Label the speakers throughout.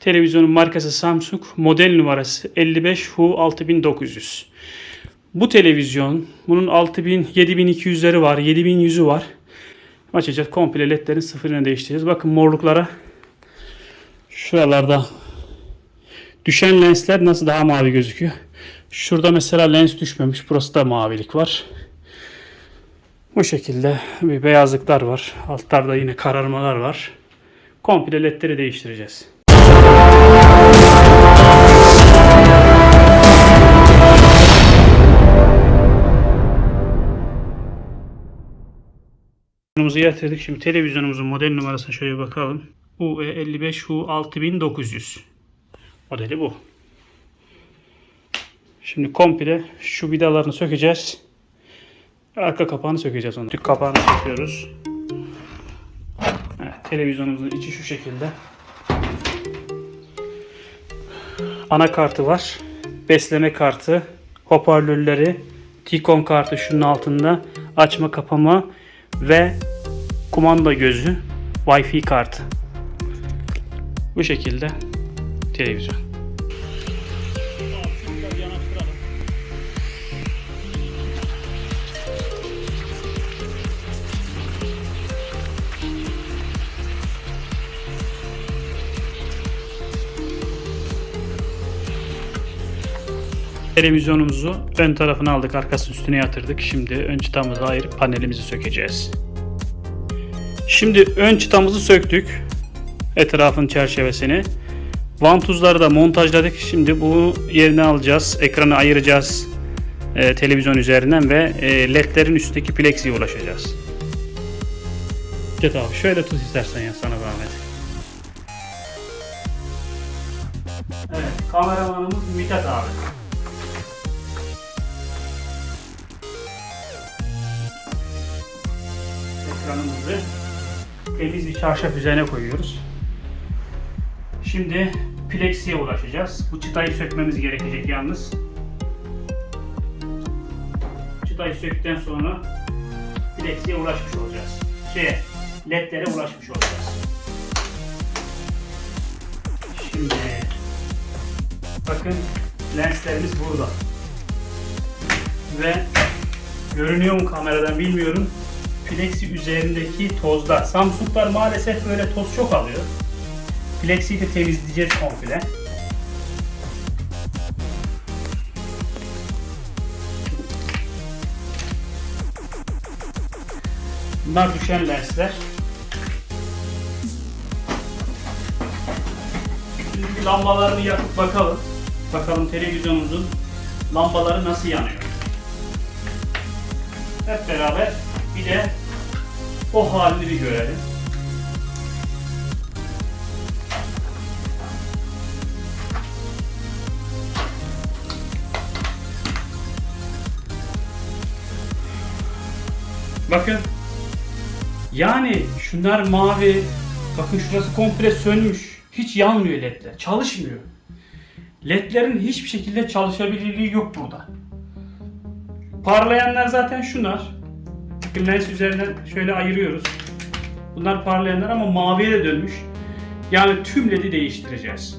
Speaker 1: Televizyonun markası Samsung. Model numarası 55HU6900. Bu televizyon bunun 6000 7200'leri var, 7100'ü var. Açacağız. Komple ledlerin sıfırını değiştireceğiz. Bakın morluklara şuralarda düşen lensler nasıl daha mavi gözüküyor. Şurada mesela lens düşmemiş. Burası da mavilik var. Bu şekilde bir beyazlıklar var. Altlarda yine kararmalar var. Komple ledleri değiştireceğiz. Televizyonumuzu getirdik. Şimdi televizyonumuzun model numarasına şöyle bakalım. E UE55HU6900 modeli bu. Şimdi komple şu vidalarını sökeceğiz. Arka kapağını sökeceğiz onu. Tük kapağını söküyoruz. Evet, televizyonumuzun içi şu şekilde. Anakartı var. Besleme kartı, hoparlörleri, Tikon kartı şunun altında, açma kapama ve kumanda gözü, Wi-Fi kartı. Bu şekilde televizyon. Televizyonumuzu ön tarafına aldık, arkasının üstüne yatırdık. Şimdi ön çıtamızı ayırıp panelimizi sökeceğiz. Şimdi ön çıtamızı söktük. Etrafın çerçevesini. Vantuzları da montajladık. Şimdi bu yerine alacağız. Ekranı ayıracağız. e, televizyon üzerinden ve e, ledlerin üstteki plexiye ulaşacağız. Cet abi şöyle tut istersen ya sana zahmet. Evet kameramanımız Mithat abi. Ekranımızı temiz bir çarşaf üzerine koyuyoruz. Şimdi plexiye ulaşacağız. Bu çıtayı sökmemiz gerekecek yalnız. Çıtayı söktükten sonra plexiye ulaşmış olacağız. Şeye, ledlere ulaşmış olacağız. Şimdi bakın lenslerimiz burada. Ve görünüyor mu kameradan bilmiyorum. Plexi üzerindeki tozlar. Samsung'lar maalesef böyle toz çok alıyor. Plexi'yi de temizleyeceğiz komple. Bunlar düşen lensler. Şimdi bir lambalarını yakıp bakalım. Bakalım televizyonumuzun lambaları nasıl yanıyor. Hep beraber bir de o halini bir görelim. Bakın. Yani şunlar mavi. Bakın şurası komple sönmüş. Hiç yanmıyor ledler. Çalışmıyor. Ledlerin hiçbir şekilde çalışabilirliği yok burada. Parlayanlar zaten şunlar. Bakın lens üzerinden şöyle ayırıyoruz. Bunlar parlayanlar ama maviye de dönmüş. Yani tüm ledi değiştireceğiz.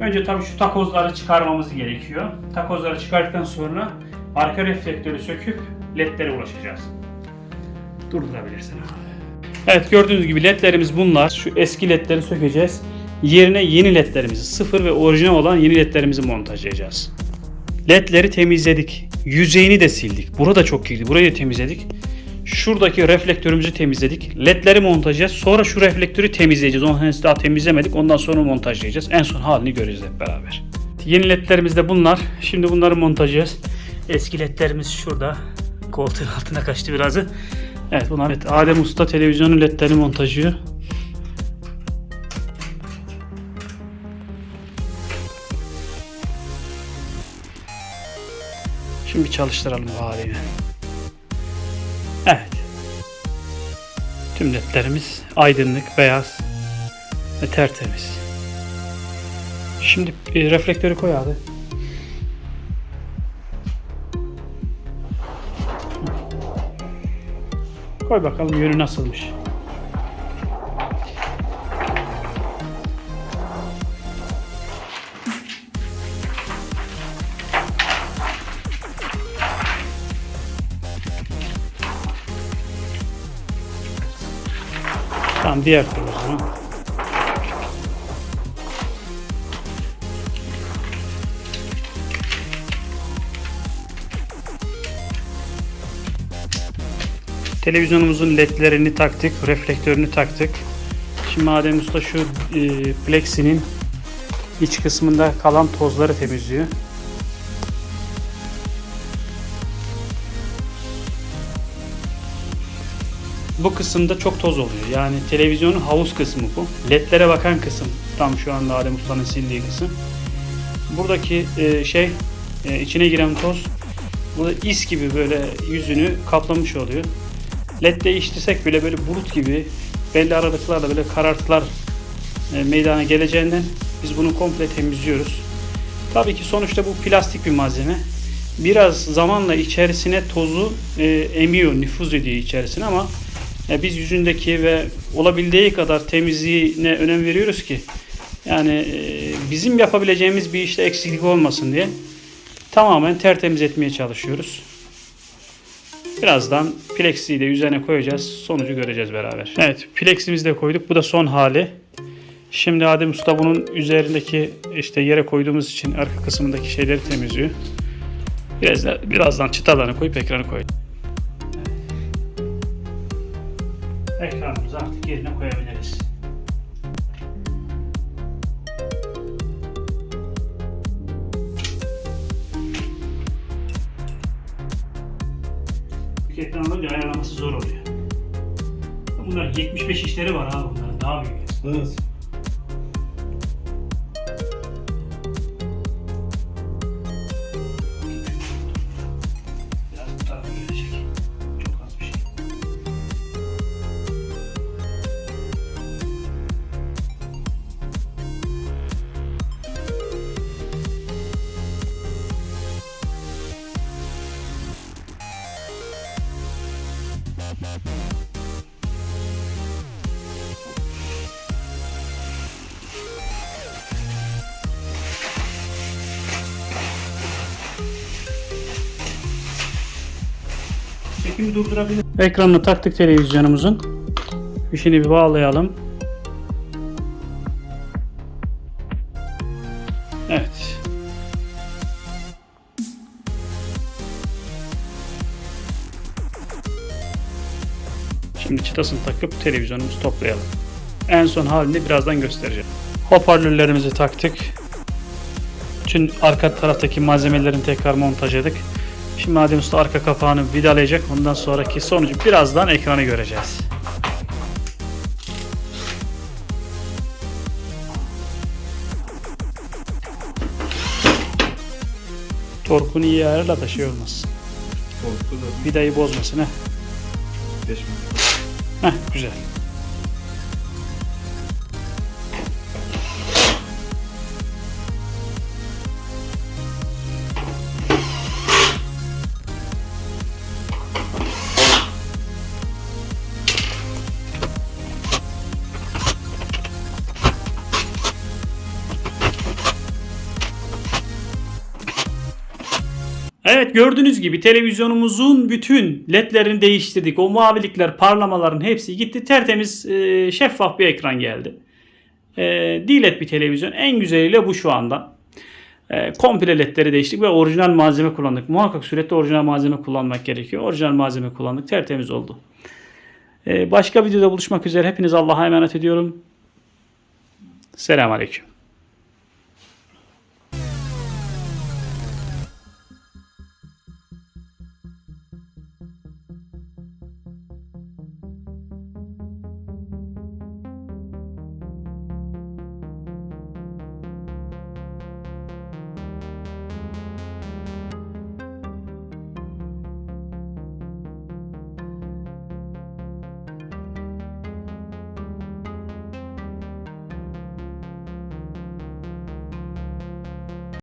Speaker 1: Önce tabii şu takozları çıkarmamız gerekiyor. Takozları çıkarttıktan sonra arka reflektörü söküp ledlere ulaşacağız. Durdurabilirsin abi. Evet gördüğünüz gibi ledlerimiz bunlar. Şu eski ledleri sökeceğiz. Yerine yeni ledlerimizi, sıfır ve orijinal olan yeni ledlerimizi montajlayacağız. Ledleri temizledik. Yüzeyini de sildik. Burada çok kirli. Burayı da temizledik. Şuradaki reflektörümüzü temizledik. Ledleri montajlayacağız. Sonra şu reflektörü temizleyeceğiz. Onu henüz daha temizlemedik. Ondan sonra montajlayacağız. En son halini göreceğiz hep beraber. Yeni ledlerimiz de bunlar. Şimdi bunları montajlayacağız. Eski ledlerimiz şurada. Koltuğun altına kaçtı birazı. Evet bunlar. Evet, Adem Usta televizyonun ledlerini montajlıyor. Şimdi çalıştıralım bu haliyle. Tüm ledlerimiz aydınlık, beyaz ve tertemiz. Şimdi reflektörü koy abi. Koy bakalım yönü nasılmış. Diğer zaman. Televizyonumuzun ledlerini taktık, reflektörünü taktık. Şimdi Adem Usta şu e, plexinin iç kısmında kalan tozları temizliyor. Bu kısımda çok toz oluyor. Yani televizyonun havuz kısmı bu. LED'lere bakan kısım. Tam şu anda Adem Usta'nın sildiği kısım. Buradaki e, şey e, içine giren toz burada is gibi böyle yüzünü kaplamış oluyor. LED değiştirsek bile böyle bulut gibi belli aralıklarla böyle karartılar e, meydana geleceğinden biz bunu komple temizliyoruz. Tabii ki sonuçta bu plastik bir malzeme. Biraz zamanla içerisine tozu e, emiyor, nüfuz ediyor içerisine ama e, biz yüzündeki ve olabildiği kadar temizliğine önem veriyoruz ki yani e, bizim yapabileceğimiz bir işte eksiklik olmasın diye tamamen tertemiz etmeye çalışıyoruz. Birazdan plexiyi de üzerine koyacağız. Sonucu göreceğiz beraber. Evet pleximizi de koyduk. Bu da son hali. Şimdi Adem Usta bunun üzerindeki işte yere koyduğumuz için arka kısmındaki şeyleri temizliyor. Biraz da, birazdan çıtalarını koyup ekranı koy. Ekranımızı artık yerine koyabiliriz. Büyük ekran alınca ayarlaması zor oluyor. Bunlar 75 işleri var ha bunların daha büyük.
Speaker 2: Evet.
Speaker 1: Çekimi. Ekranını taktık televizyonumuzun. Fişini bir bağlayalım. Şimdi çıtasını takıp televizyonumuzu toplayalım. En son halini birazdan göstereceğim. Hoparlörlerimizi taktık. Bütün arka taraftaki malzemelerini tekrar montajladık. Şimdi Adem Usta arka kapağını vidalayacak. Ondan sonraki sonucu birazdan ekranı göreceğiz. Torkunu iyi ayarla da şey olmaz.
Speaker 2: Korktu da
Speaker 1: Vidayı bozmasın heh.
Speaker 2: geçmedi.
Speaker 1: Heh. Gördüğünüz gibi televizyonumuzun bütün ledlerini değiştirdik. O mavilikler, parlamaların hepsi gitti. Tertemiz, e, şeffaf bir ekran geldi. E, D-LED bir televizyon. En güzeliyle bu şu anda. E, komple ledleri değiştik ve orijinal malzeme kullandık. Muhakkak sürekli orijinal malzeme kullanmak gerekiyor. Orijinal malzeme kullandık. Tertemiz oldu. E, başka videoda buluşmak üzere. Hepiniz Allah'a emanet ediyorum. Selamun Aleyküm.